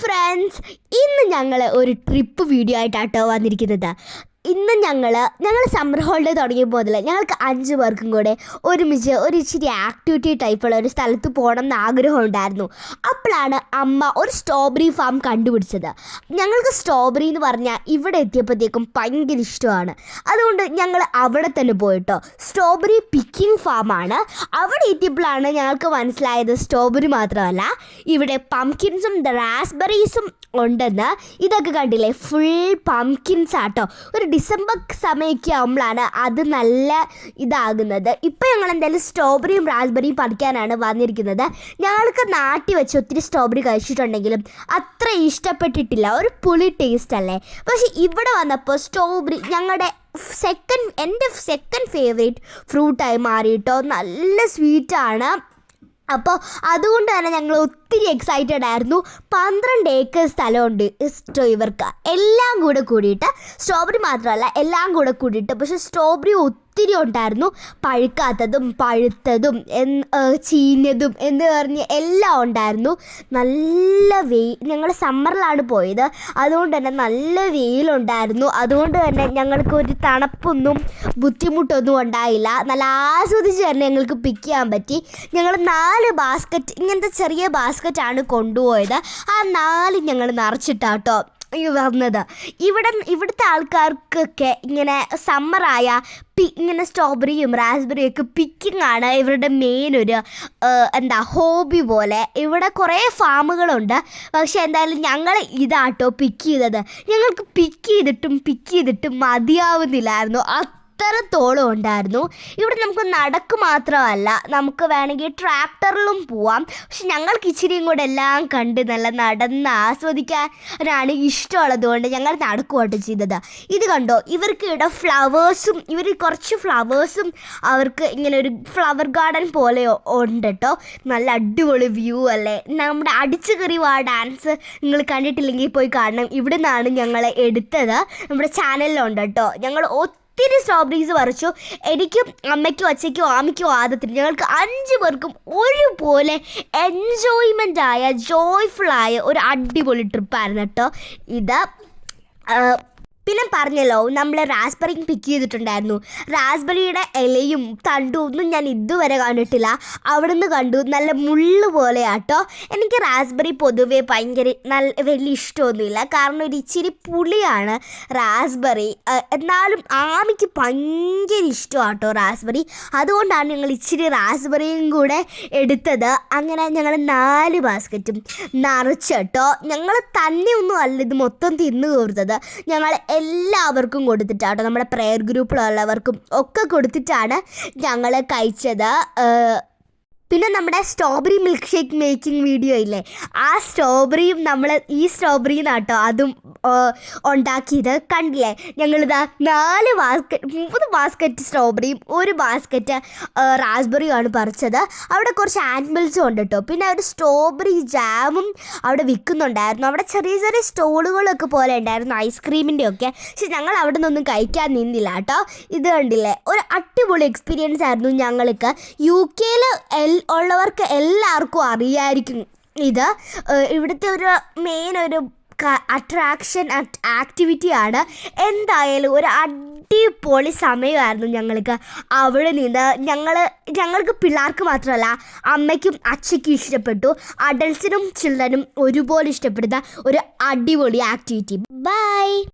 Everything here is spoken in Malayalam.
ഫ്രണ്ട്സ് ഇന്ന് ഞങ്ങൾ ഒരു ട്രിപ്പ് വീഡിയോ ആയിട്ടാട്ടോ വന്നിരിക്കുന്നത്. ഇന്ന് ഞങ്ങൾ ഞങ്ങൾ സമ്മർ ഹോളിഡേ തുടങ്ങിയപ്പോൾ മുതൽ ഞങ്ങൾക്ക് അഞ്ച് പേർക്കും കൂടെ ഒരുമിച്ച് ഒരു ഇച്ചിരി ആക്ടിവിറ്റി ടൈപ്പുള്ള ഒരു സ്ഥലത്ത് പോകണം എന്ന് ആഗ്രഹം ഉണ്ടായിരുന്നു. അപ്പോഴാണ് അമ്മ ഒരു സ്ട്രോബെറി ഫാം കണ്ടുപിടിച്ചത്. ഞങ്ങൾക്ക് സ്ട്രോബെറി എന്ന് പറഞ്ഞാൽ ഇവിടെ എത്തിയപ്പോഴത്തേക്കും ഭയങ്കര ഇഷ്ടമാണ്. അതുകൊണ്ട് ഞങ്ങൾ അവിടെ തന്നെ പോയിട്ടോ. സ്ട്രോബെറി പിക്കിംഗ് ഫാമാണ് അവിടെ എത്തിയപ്പോഴാണ് ഞങ്ങൾക്ക് മനസ്സിലായത് സ്ട്രോബെറി മാത്രമല്ല ഇവിടെ പംകിൻസും റാസ്ബെറീസും ഉണ്ടെന്ന്. ഇതൊക്കെ കണ്ടില്ലേ? ഫുൾ പംകിൻസ് ആട്ടോ. ഒരു ഡിസംബർ സമയമൊക്കെ ആകുമ്പോഴാണ് അത് നല്ല ഇതാകുന്നത്. ഇപ്പം ഞങ്ങൾ എന്തായാലും സ്ട്രോബെറിയും റാസ്ബെറിയും പറിക്കാനാണ് വന്നിരിക്കുന്നത്. ഞങ്ങൾക്ക് നാട്ടി വെച്ച് ഒത്തിരി സ്ട്രോബെറി കഴിച്ചിട്ടുണ്ടെങ്കിലും അത്ര ഇഷ്ടപ്പെട്ടിട്ടില്ല. ഒരു പുളി ടേസ്റ്റ് അല്ലേ? പക്ഷേ ഇവിടെ വന്നപ്പോൾ സ്ട്രോബെറി ഞങ്ങളുടെ സെക്കൻഡ് എന്റെ സെക്കൻഡ് ഫേവറേറ്റ് ഫ്രൂട്ടായി മാറിയിട്ടോ. നല്ല സ്വീറ്റാണ് അപ്പോൾ അതുകൊണ്ട് തന്നെ ഞങ്ങൾ ഒത്തിരി എക്സൈറ്റഡ് ആയിരുന്നു. പന്ത്രണ്ട് ഏക്കർ സ്ഥലമുണ്ട് സ്റ്റോ ഇവർക്ക്. എല്ലാം കൂടെ കൂടിയിട്ട് സ്ട്രോബെറി മാത്രമല്ല എല്ലാം കൂടെ കൂടിയിട്ട് പക്ഷേ സ്ട്രോബെറി ഒത്തിരി ഉണ്ടായിരുന്നു. പഴുക്കാത്തതും പഴുത്തതും ചീഞ്ഞതും എന്ന് പറഞ്ഞ് എല്ലാം ഉണ്ടായിരുന്നു. നല്ല വെയിൽ ഞങ്ങൾ സമ്മറിലാണ് പോയത്. അതുകൊണ്ട് തന്നെ നല്ല വെയിലുണ്ടായിരുന്നു. അതുകൊണ്ട് തന്നെ ഞങ്ങൾക്ക് ഒരു തണുപ്പൊന്നും ബുദ്ധിമുട്ടൊന്നും ഉണ്ടായില്ല. നല്ല ആസ്വദിച്ച് തന്നെ ഞങ്ങൾക്ക് പിക്ക് ചെയ്യാൻ പറ്റി. ഞങ്ങൾ നാല് ബാസ്ക്കറ്റ് ഇങ്ങനത്തെ ചെറിയ ബാസ്ക്കറ്റാണ് കൊണ്ടുപോയത്. ആ നാല് ഞങ്ങൾ നിറച്ചിട്ടാട്ടോ. വന്നത് ഇവിടെ ഇവിടുത്തെ ആൾക്കാർക്കൊക്കെ ഇങ്ങനെ സമ്മറായ പി ഇങ്ങനെ സ്ട്രോബെറിയും റാസ്ബെറിയും ഒക്കെ പിക്കിംഗ് ആണ് ഇവരുടെ മെയിൻ ഒരു എന്താ ഹോബി പോലെ. ഇവിടെ കുറേ ഫാമുകളുണ്ട് പക്ഷേ എന്തായാലും ഞങ്ങൾ ഇതാട്ടോ പിക്ക് ചെയ്തത്. ഞങ്ങൾക്ക് പിക്ക് ചെയ്തിട്ടും പിക്ക് ചെയ്തിട്ടും മതിയാവുന്നില്ലായിരുന്നു. അത്രത്തോളം ഉണ്ടായിരുന്നു. ഇവിടെ നമുക്ക് നടക്ക് മാത്രമല്ല നമുക്ക് വേണമെങ്കിൽ ട്രാക്ടറിലും പോവാം. പക്ഷെ ഞങ്ങൾക്ക് ഇച്ചിരിയും കൂടെ എല്ലാം കണ്ട് നല്ല നടന്ന് ആസ്വദിക്കാനാണ് ഇഷ്ടമുള്ളത് കൊണ്ട് ഞങ്ങൾ നടക്കുവാട്ടോ ചെയ്തത്. ഇത് കണ്ടോ? ഇവർക്ക് ഇവിടെ ഫ്ലവേഴ്സും ഇവർ കുറച്ച് ഫ്ലവേഴ്സും അവർക്ക് ഇങ്ങനെ ഒരു ഫ്ലവർ ഗാർഡൻ പോലെ ഉണ്ട് കേട്ടോ നല്ല അടിപൊളി വ്യൂ അല്ലേ? നമ്മുടെ അടിച്ചു കയറി വാ ഡാൻസ് നിങ്ങൾ കണ്ടിട്ടില്ലെങ്കിൽ പോയി കാണണം. ഇവിടെ നിന്നാണ് ഞങ്ങൾ എടുത്തത്. നമ്മുടെ ചാനലിലുണ്ട് കേട്ടോ ഞങ്ങൾ ഒത്തിരി സ്ട്രോബെറീസ് പറിച്ചു. എനിക്കും അമ്മയ്ക്കും അച്ഛയ്ക്കും ആമയ്ക്കും ആദത്തിനും ഞങ്ങൾക്ക് അഞ്ച് പേർക്കും ഒരുപോലെ എൻജോയ്മെന്റ് ആയ ജോയ്ഫുൾ ആയ ഒരു അടിപൊളി ട്രിപ്പായിരുന്നു കേട്ടോ ഇത് പിന്നെ പറഞ്ഞല്ലോ നമ്മൾ റാസ്ബെറി പിക്ക് ചെയ്തിട്ടുണ്ടായിരുന്നു. റാസ്ബെറിയുടെ ഇലയും തണ്ടും ഒന്നും ഞാൻ ഇതുവരെ കണ്ടിട്ടില്ല. അവിടുന്ന് കണ്ടു നല്ല മുള്ള് പോലെയാട്ടോ. എനിക്ക് റാസ്ബെറി പൊതുവേ ഭയങ്കര നല്ല വലിയ ഇഷ്ടമൊന്നുമില്ല. കാരണം ഒരു ഇച്ചിരി പുളിയാണ് റാസ്ബെറി എന്നാലും ആമിക്ക് ഭയങ്കര ഇഷ്ടമാട്ടോ റാസ്ബെറി അതുകൊണ്ടാണ് ഞങ്ങൾ ഇച്ചിരി റാസ്ബെറിയും കൂടെ എടുത്തത്. അങ്ങനെ ഞങ്ങൾ നാല് ബാസ്ക്കറ്റും നിറച്ചിട്ടോ ഞങ്ങൾ തന്നെ ഒന്നും അല്ല ഇത് മൊത്തം തിന്നു തീർത്തത്. ഞങ്ങൾ എല്ലാവർക്കും കൊടുത്തിട്ടാട്ടോ. നമ്മുടെ പ്രെയർ ഗ്രൂപ്പിലുള്ളവർക്കും ഒക്കെ കൊടുത്തിട്ടാണ് ഞങ്ങൾ കഴിച്ചത്. പിന്നെ നമ്മുടെ strawberry milkshake making video ഇല്ലേ? ആ സ്ട്രോബെറിയും നമ്മൾ ഈ സ്ട്രോബെറി നാട്ടോ അതും ഉണ്ടാക്കിയത് കണ്ടില്ലേ? ഞങ്ങളിതാ നാല് ബാസ്ക്കറ്റ് മൂന്ന് ബാസ്ക്കറ്റ് സ്ട്രോബെറിയും ഒരു ബാസ്ക്കറ്റ് റാസ്ബെറിയുമാണ് പറിച്ചത്. അവിടെ കുറച്ച് ആനിമൽസും ഉണ്ട് കേട്ടോ പിന്നെ ഒരു സ്ട്രോബെറി ജാമും അവിടെ വിൽക്കുന്നുണ്ടായിരുന്നു. അവിടെ ചെറിയ ചെറിയ സ്റ്റോളുകളൊക്കെ പോലെ ഉണ്ടായിരുന്നു ഐസ്ക്രീമിന്റെ ഒക്കെ. പക്ഷെ ഞങ്ങൾ അവിടെ നിന്നൊന്നും കഴിക്കാൻ നിന്നില്ല കേട്ടോ ഇത് കണ്ടില്ലേ? ഒരു അടിപൊളി എക്സ്പീരിയൻസ് ആയിരുന്നു ഞങ്ങൾക്ക്. യു കെയിൽ ഉള്ളവർക്ക് എല്ലാവർക്കും അറിയായിരിക്കും. ഇത് ഇവിടുത്തെ ഒരു മെയിൻ ഒരു അട്രാക്ഷൻ ആക്ടിവിറ്റി ആണ്. എന്തായാലും ഒരു അടിപൊളി സമയമായിരുന്നു ഞങ്ങൾക്ക്. അവിടെ നിന്ന് ഞങ്ങൾ ഞങ്ങൾക്ക് പിള്ളേർക്ക് മാത്രമല്ല അമ്മയ്ക്കും അച്ഛയ്ക്കും ഇഷ്ടപ്പെട്ടു. അഡൽസിനും ചിൽഡ്രനും ഒരുപോലെ ഇഷ്ടപ്പെടുന്ന ഒരു അടിപൊളി ആക്ടിവിറ്റി ബൈ